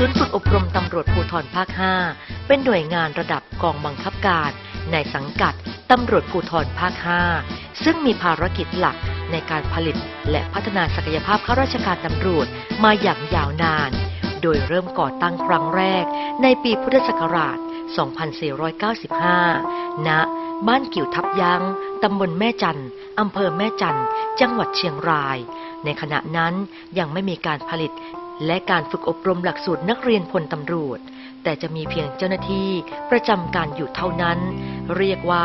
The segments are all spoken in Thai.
ศูนย์ฝึกอบรมตำรวจภูธรภาค 5 เป็นหน่วยงานระดับกองบังคับการ ในสังกัดตำรวจภูธรภาค 5 ซึ่งมีภารกิจหลักในการผลิตและพัฒนาศักยภาพข้าราชการตำรวจมาอย่างยาวนาน โดยเริ่มก่อตั้งครั้งแรก ในปีพุทธศักราช 2495 ณ บ้านกิ่วทับยัง้งตำบลแม่จันอำเภอแม่จันจังหวัดเชียงราย ในขณะนั้นยังไม่มีการผลิต และการฝึกอบรมหลักสูตรนักเรียนพลตำรวจ แต่จะมีเพียงเจ้าหน้าที่ประจำการอยู่เท่านั้น เรียกว่า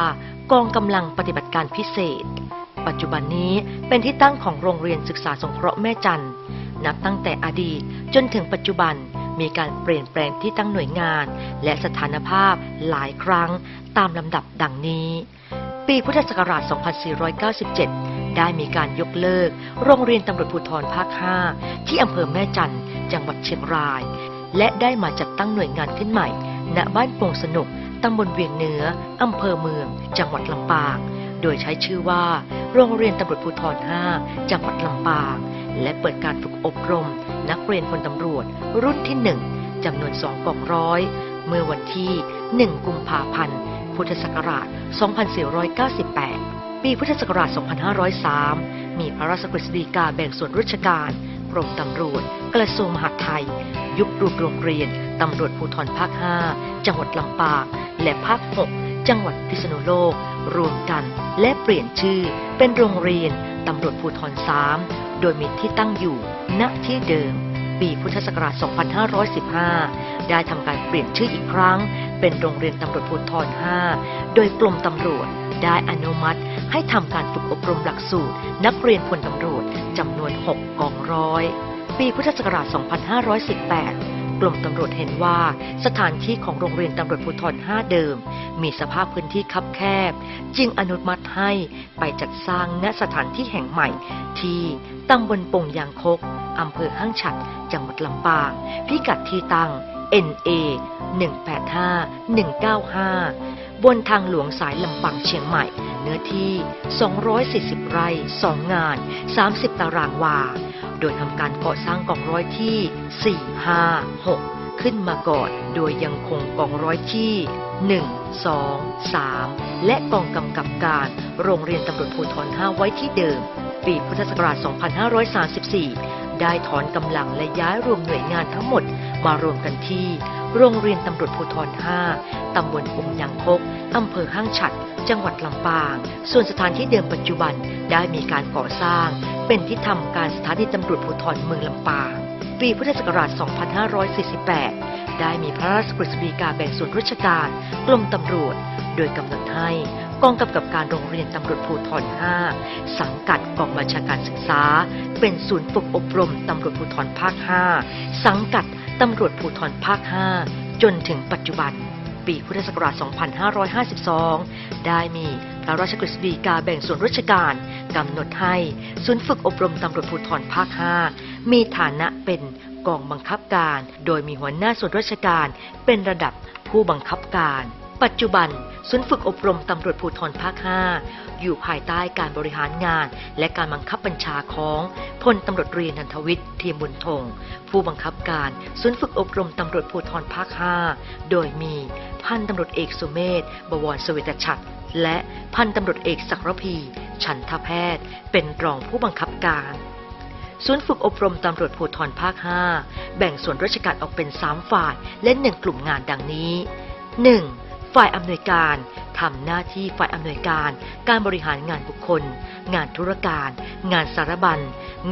กองกำลังปฏิบัติการพิเศษ ปัจจุบันนี้เป็นที่ตั้งของโรงเรียนศึกษาสงเคราะห์แม่จันนับตั้งแต่อดีตจนถึงปัจจุบันมีการเปลี่ยนแปลงที่ตั้งหน่วยงาน และสถานภาพหลายครั้งตามลำดับดังนี้ ปีพุทธศักราช 2497 ได้มีการยกเลิก โรงเรียนตำรวจภูธรภาค 5 ที่อำเภอแม่จันจังหวัดเชียงราย และได้มาจัดตั้งหน่วยงานขึ้นใหม่ ณ บ้านโป่งสนุก ตำบลเวียงเหนือ อำเภอเมือง จังหวัดลำปาง โดยใช้ชื่อว่า โรงเรียนตำรวจภูธร 5 จังหวัดลำปาง และเปิดการฝึกอบรม นักเรียนพลตำรวจ รุ่นที่ 1จำนวน2กองร้อย เมื่อวันที่ 1 กุมภาพันธ์ พุทธศักราช 2498 ปีพุทธศักราช 2503 มีพระราชกฤษฎีกาแบ่งส่วนราชการ กรมตำรวจ กระทรวงมหาดไทย ยุบรวมโรงเรียน ตำรวจภูธรภาค 5 จังหวัดลำปาง และภาค 6 จังหวัดพิษณุโลก รวมกันและเปลี่ยนชื่อ เป็นโรงเรียน ตำรวจภูธร 3 โดยมีที่ตั้งอยู่ ณ ที่เดิม ปีพุทธศักราช 2515 ได้ทำการเปลี่ยนชื่ออีกครั้ง เป็นโรงเรียนตำรวจภูธร 5 โดยกรมตำรวจ ได้อนุมัติ ให้ทำการฝึกอบรมหลักสูตร นักเรียนพลตำรวจจำนวน 6 กองร้อย ปีพุทธศักราช 2518กรมตำรวจเห็นว่า สถานที่ของโรงเรียนตำรวจภูธร 5 เดิม มีสภาพพื้นที่คับแคบ จึงอนุมัติให้ไปจัดสร้างณสถานที่แห่งใหม่ ที่ตำบลปงยางคกอำเภอห้างฉัด จังหวัดลำปาง พิกัดที่ตั้ง NA 185 195 บนทางหลวงสายลำปางเชียงใหม่ เนื้อที่ 240 ไร่ 2 งาน 30 ตารางวา โดยทำการก่อสร้างกองร้อยที่ 4 5 6 ขึ้นมาก่อน โดยยังคงกองร้อยที่ 1 2 3 และกองกำกับการโรงเรียนตำรวจภูธร5ไว้ที่เดิม ปีพุทธศักราช 2534 ได้ถอนกำลังและย้ายรวมหน่วยงานทั้งหมดมารวมกันที่ โรงเรียนตำรวจภูธร 5 ตำบลปุงยางคก อำเภอห้างฉัด จังหวัดลำปาง ส่วนสถานที่เดิมปัจจุบันได้มีการก่อสร้าง เป็นที่ทำการสถานีตำรวจภูธรเมืองลำปาง ปีพุทธศักราช 2548 ได้มีพระราชกฤษฎีกาแบ่งส่วนราชการกรมตำรวจ โดยกำหนดให้กองกำกับการโรงเรียนตำรวจภูธร 5 สังกัดกองบัญชาการศึกษา เป็นศูนย์ฝึกอบรมตำรวจภูธรภาค 5 สังกัด ตำรวจภูธรภาค 5 จนถึงปัจจุบัน ปีพุทธศักราช 2552 ได้มีพระราชกฤษฎีกาแบ่งส่วนราชการกำหนดให้ศูนย์ฝึกอบรมตำรวจภูธรภาค 5 มีฐานะเป็นกองบังคับการ โดยมีหัวหน้าส่วนราชการเป็นระดับผู้บังคับการ ปัจจุบัน ศูนย์ฝึกอบรมตำรวจภูธรภาค 5 อยู่ภายใต้การบริหารงาน และการบังคับบัญชาของพลตำรวจรีนันทวิทย์เทียมบุญทง ผู้บังคับการศูนย์ฝึกอบรมตำรวจภูธรภาค 5 โดยมีพันตำรวจเอกสุเมธบวรสเวตฉัตรและพันตำรวจเอกศักรพีฉันทแพทย์ เป็นรองผู้บังคับการศูนย์ฝึกอบรมตำรวจภูธรภาค 5 แบ่งส่วนราชการออกเป็น 3 ฝ่ายและ 1 กลุ่มงานดังนี้ 1. ฝ่ายอำนวยการทำหน้าที่ฝ่ายอำนวยการ การบริหารงานบุคคล งานธุรการ งานสารบัญ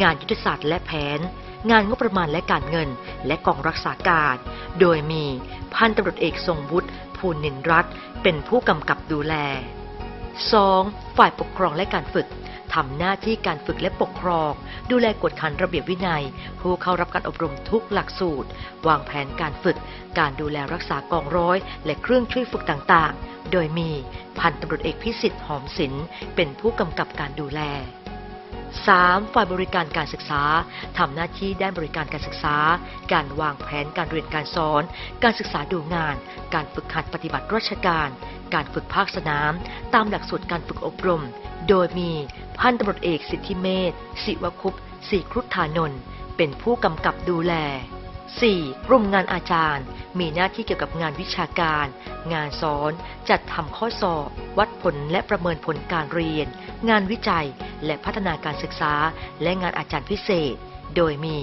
งานยุทธศาสตร์และแผน งานงบประมาณและการเงิน และกองรักษาการ โดยมีพันตำรวจเอกทรงวุฒิภูนินร์รัตน์เป็นผู้กำกับดูแล 2. ฝ่ายปกครองและการฝึก ทำหน้าที่การฝึกและปกครอง ดูแลกวดขันระเบียบวินัย ผู้เข้ารับการอบรมทุกหลักสูตร วางแผนการฝึก การดูแลรักษากองร้อย และเครื่องช่วยฝึกต่างๆ โดยมีพันตำรวจเอกพิสิทธิ์หอมศิลป์เป็นผู้กำกับการดูแล 3. ฝ่ายบริการการศึกษาทำหน้าที่ด้านบริการการศึกษา การวางแผนการเรียนการสอน การศึกษาดูงาน การฝึกหัดปฏิบัติราชการ การฝึกภาคสนาม ตามหลักสูตรการฝึกอบรม โดยมี พันตำรวจเอกสิทธิเมธศิวคุปต์ศรีครุฑธานนท์เป็นผู้กำกับดูแล 4. กลุ่มงานอาจารย์ มีหน้าที่เกี่ยวกับงานวิชาการ งานสอน จัดทำข้อสอบ วัดผลและประเมินผลการเรียน งานวิจัย และพัฒนาการศึกษา และงานอาจารย์พิเศษ โดยมี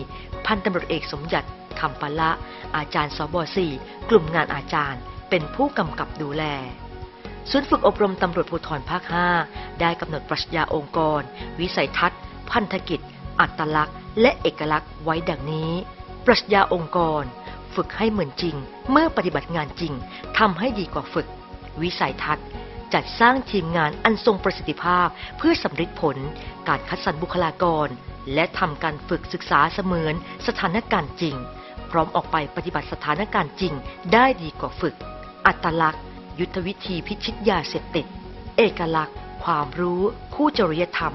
พันตำรวจเอกสมยัติคำปะละ อาจารย์สบ4กลุ่มงานอาจารย์ เป็นผู้กำกับดูแล ศูนย์ฝึกอบรมตำรวจภูธรภาค 5 ได้กำหนดปรัชญาองค์กร วิสัยทัศน์ พันธกิจ อัตลักษณ์ และเอกลักษณ์ไว้ดังนี้ ปรัชญาองค์กร ฝึกให้เหมือนจริง เมื่อปฏิบัติงานจริงทำให้ดีกว่าฝึก วิสัยทัศน์ จัดสร้างทีมงานอันทรงประสิทธิภาพ เพื่อสำฤทธิผล การคัดสรรบุคลากร และทำการฝึกศึกษาเสมือนสถานการณ์จริง พร้อมออกไปปฏิบัติสถานการณ์จริง ได้ดีกว่าฝึก อัตลักษณ์ ยุทธวิธีพิชิตยาเสพติด เอกลักษณ์ ความรู้ คู่จริยธรรม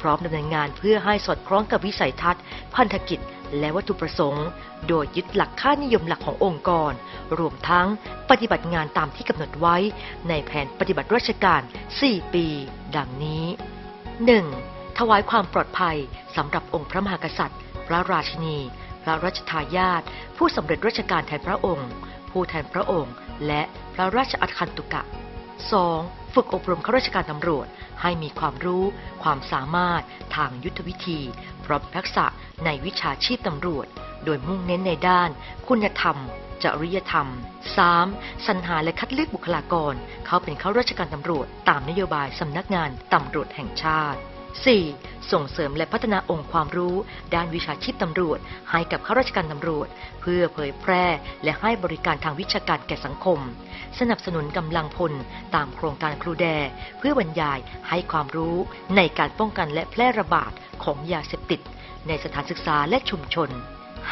พร้อมดำเนินงานเพื่อให้สอดคล้องกับวิสัยทัศน์ พันธกิจ และวัตถุประสงค์ โดยยึดหลักค่านิยมหลักขององค์กร รวมทั้งปฏิบัติงานตามที่กำหนดไว้ ในแผนปฏิบัติราชการ 4 ปี ดังนี้ 1. ถวายความปลอดภัยสำหรับองค์พระมหากษัตริย์ พระราชินี พระราชทายาทผู้สำเร็จราชการแทนพระองค์ ผู้แทนพระองค์ และพระราชอัคันตุกะ 2. ฝึกอบรมข้าราชการตำรวจให้มีความรู้ ความสามารถทางยุทธวิธี พร้อมทักษะในวิชาชีพตำรวจ โดยมุ่งเน้นในด้าน คุณธรรม จริยธรรม 3. สรรหาและคัดเลือกบุคลากร เข้าเป็นข้าราชการตำรวจ ตามนโยบายสำนักงานตำรวจแห่งชาติ 4. ส่งเสริมและพัฒนาองค์ความรู้ ด้านวิชาชีพตำรวจ ให้กับข้าราชการตำรวจ เพื่อเผยแพร่และให้บริการทางวิชาการแก่สังคม สนับสนุนกำลังพล ตามโครงการครูแด เพื่อบรรยายให้ความรู้ในการป้องกันและแพร่ระบาดของยาเสพติด ในสถานศึกษาและชุมชน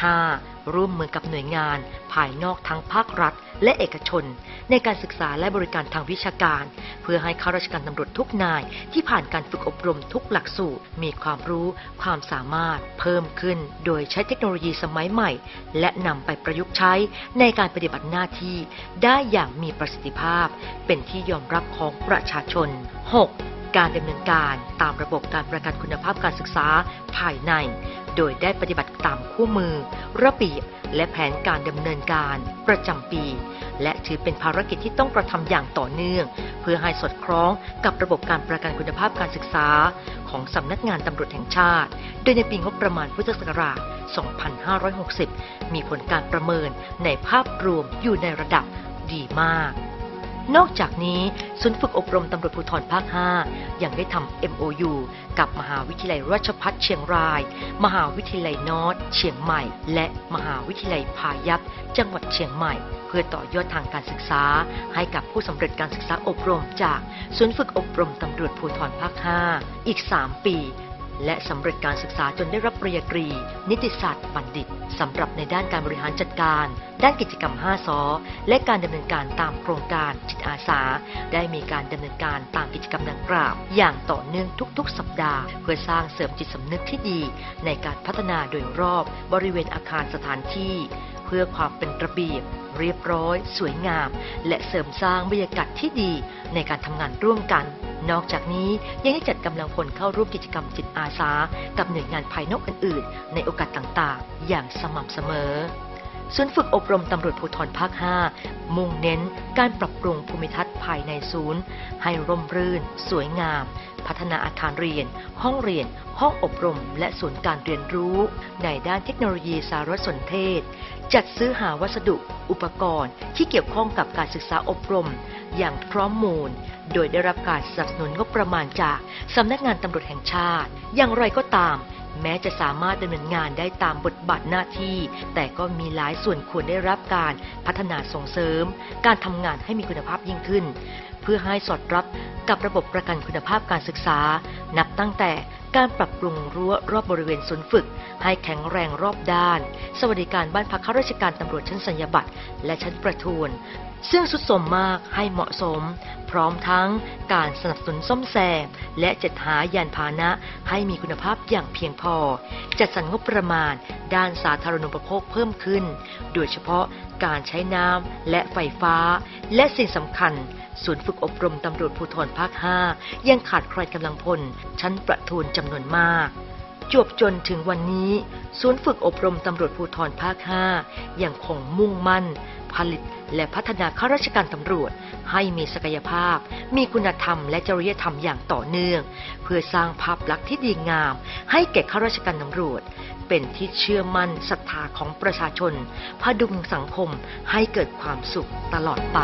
5. ร่วมมือกับหน่วยงาน ภายนอกทั้งภาครัฐ และเอกชน ในการศึกษาและบริการทางวิชาการ เพื่อให้ข้าราชการตำรวจทุกนายที่ผ่านการฝึกอบรมทุกหลักสูตร มีความรู้ความสามารถเพิ่มขึ้น โดยใช้เทคโนโลยีสมัยใหม่ และนำไปประยุกต์ใช้ในการปฏิบัติหน้าที่ ได้อย่างมีประสิทธิภาพ เป็นที่ยอมรับของประชาชน 6. การดำเนินการตามระบบการประกันคุณภาพการศึกษาภายใน โดยได้ปฏิบัติตามคู่มือ ระเบียบและแผนการดำเนินการประจำปี และถือเป็นภารกิจที่ต้องกระทำอย่างต่อเนื่อง เพื่อให้สอดคล้องกับระบบการประกันคุณภาพการศึกษา ของสำนักงานตำรวจแห่งชาติ โดยในปีงบประมาณพุทธศักราช 2560 มีผลการประเมินในภาพรวมอยู่ในระดับดีมาก นอกจากนี้ศูนย์ฝึกอบรมตำรวจภูธรภาค 5 ยังได้ทำ MOU กับมหาวิทยาลัยราชภัฏเชียงราย มหาวิทยาลัยนอร์ทเชียงใหม่ และมหาวิทยาลัยพายัพจังหวัดเชียงใหม่ เพื่อต่อยอดทางการศึกษา ให้กับผู้สำเร็จการศึกษาอบรมจากศูนย์ฝึกอบรมตำรวจภูธรภาค 5 อีก 3 ปี และสำเร็จการศึกษาจนได้รับปริญญาตรี นิติศาสตร์บัณฑิตสำหรับในด้านการบริหารจัดการ ด้านกิจกรรม5สอและการดำเนินการตามโครงการจิตอาสา ได้มีการดำเนินการตามกิจกรรมดังกล่าว อย่างต่อเนื่องทุกๆ สัปดาห์ เพื่อสร้างเสริมจิตสำนึกที่ดี ในการพัฒนาโดยรอบบริเวณอาคารสถานที่ เพื่อความเป็นระเบียบ เรียบร้อย สวยงาม และเสริมสร้างบรรยากาศที่ดีในการทำงานร่วมกัน นอกจากนี้ยังได้จัดกำลังพลเข้าร่วมกิจกรรมจิตอาสา กับหน่วยงานภายนอกอื่น ๆ ในโอกาสต่าง ๆ อย่างสม่ำเสมอ ศูนย์ฝึกอบรมตำรวจภูธรภาค 5 มุ่งเน้นการปรับปรุงภูมิทัศน์ภายในศูนย์ ให้ร่มรื่น สวยงาม พัฒนาอาคารเรียน ห้องเรียน ห้องอบรม และศูนย์การเรียนรู้ ในด้านเทคโนโลยีสารสนเทศ จัดซื้อหาวัสดุ อุปกรณ์ ที่เกี่ยวข้องกับการศึกษาอบรม อย่างพร้อมมูล โดยได้รับการสนับสนุนงบประมาณจากสำนักงานตำรวจแห่งชาติ อย่างไรก็ตาม แม้จะสามารถดำเนินงานได้ตามบทบาทหน้าที่ แต่ก็มีหลายส่วนควรได้รับการพัฒนาส่งเสริม การทำงานให้มีคุณภาพยิ่งขึ้น เพื่อให้สอดรับกับระบบประกันคุณภาพการศึกษา นับตั้งแต่ การปรับปรุงรั้วรอบบริเวณศูนย์ฝึก ให้แข็งแรงรอบด้าน สวัสดิการบ้านพักข้าราชการตำรวจชั้นสัญญาบัตรและชั้นประทวนซึ่งสุดสมมากให้เหมาะสม พร้อมทั้งการสนับสนุนซ่อมแซม และจัดหายานพาหนะให้มีคุณภาพอย่างเพียงพอ จัดสรรงบประมาณ ด้านสาธารณูปโภคเพิ่มขึ้น โดยเฉพาะการใช้น้ำและไฟฟ้า และสิ่งสำคัญ ศูนย์ฝึกอบรมตำรวจภูธรภาค 5 ยังขาดใครกำลังพล ชั้นประทวนจำนวนมาก จวบจนถึงวันนี้ ศูนย์ฝึกอบรมตำรวจภูธรภาค 5 ยังคงมุ่งมั่น ผลิตและพัฒนาข้าราชการตำรวจ ให้มีศักยภาพ มีคุณธรรมและจริยธรรมอย่างต่อเนื่อง เพื่อสร้างภาพลักษณ์ที่ดีงาม ให้แก่ข้าราชการตำรวจ เป็นที่เชื่อมั่นศรัทธาของประชาชนพดุงสังคมให้เกิดความสุขตลอดไป